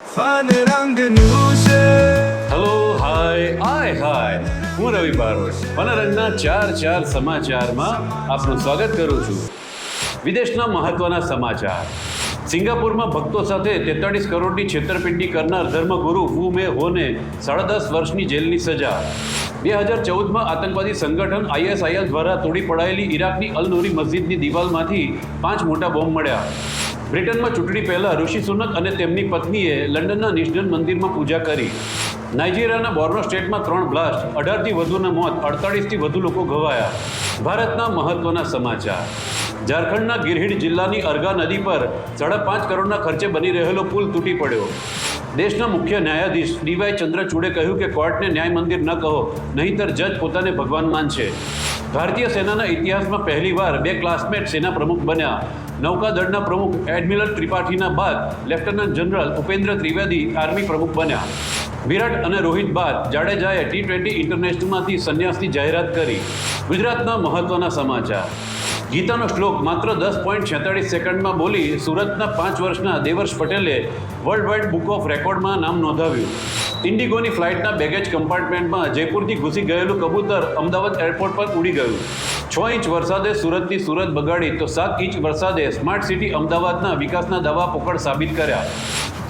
Fun રંગનું છે hello hi હાય હાય હું રવિ બારોટ. મનોરંજના ચાર ચાર સમાચારમાં આપનું સ્વાગત કરું છું. વિદેશના મહત્વના સમાચાર. સિંગાપુરમાં ભક્તો સાથે તેતાળીસ કરોડની છેતરપિંડી કરનાર ધર્મગુરુ વુ મે હોને સાડા દસ વર્ષની જેલની સજા. બે હજાર ચૌદમાં આતંકવાદી સંગઠન આઈએસઆઈએલ દ્વારા તોડી પડાયેલી ઈરાકની અલ નૂરી મસ્જિદની દિવાલમાંથી પાંચ મોટા બોમ્બ મળ્યા. બ્રિટનમાં ચૂંટણી પહેલા ઋષિ સુનક અને તેમની પત્નીએ લંડનના નિષ્ઠન મંદિરમાં પૂજા કરી. નાઇજીરિયાના બોર્નો સ્ટેટમાં ત્રણ બ્લાસ્ટ, અઢારથી વધુના મોત, અડતાળીસથી વધુ લોકો ઘવાયા. ભારતના મહત્વના સમાચાર. ઝારખંડના ગિરહીડ જિલ્લાની અર્ગા નદી પર સાડા પાંચ કરોડના ખર્ચે બની રહેલો પુલ તૂટી પડ્યો. દેશના મુખ્ય ન્યાયાધીશ ડીવાય ચંદ્રચૂડે કહ્યું કે કોર્ટને ન્યાય મંદિર ન કહો, નહીંતર જજ પોતાને ભગવાન માનશે. ભારતીય સેનાના ઇતિહાસમાં પહેલીવાર બે ક્લાસમેટ સેના પ્રમુખ બન્યા. નૌકાદળના પ્રમુખ એડમિરલ ત્રિપાઠીના બાદ lieutenant general Upendra Trivedi army પ્રમુખ બન્યા. વિરાટ અને રોહિત બાદ જાડેજાએ ટી ટ્વેન્ટી ઇન્ટરનેશનલમાંથી સંન્યાસની જાહેરાત કરી. ગુજરાતના મહત્વના સમાચાર. ગીતાનો શ્લોક માત્ર દસ પોઈન્ટ છેતાળીસ સેકન્ડમાં બોલી સુરતના પાંચ વર્ષના દેવર્ષ પટેલે વર્લ્ડ વાઇડ બુક ઓફ રેકોર્ડમાં નામ નોંધાવ્યું. ઇન્ડિગોની ફ્લાઇટના બેગેજ કમ્પાર્ટમેન્ટમાં જયપુરથી ઘૂસી ગયેલું કબૂતર અમદાવાદ એરપોર્ટ પર ઉડી ગયું. છ ઇંચ વરસાદે સુરતની સુરત બગાડી તો સાત ઇંચ વરસાદે સ્માર્ટ સિટી અમદાવાદના વિકાસના દાવા પોકળ સાબિત કર્યા.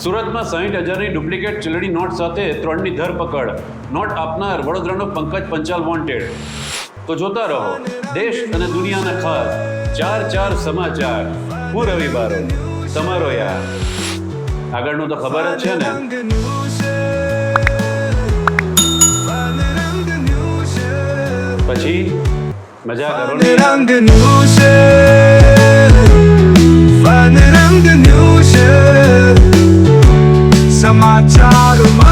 સુરતમાં સાહીઠ હજારની ડુપ્લિકેટ ચલણી નોટ સાથે ત્રણની ધરપકડ. નોટ આપનાર વડોદરાનો પંકજ પંચાલ વોન્ટેડ તો જોતા રહો. દેશ અને દુનિયાના ખાસ ચાર ચાર સમાચાર હું રવિ બારો તમારો યાર. આગળનું તો ખબર જ છે ને. પછી મજા કરો. રંગનું છે રંગનું છે સમાચાર મસ્ત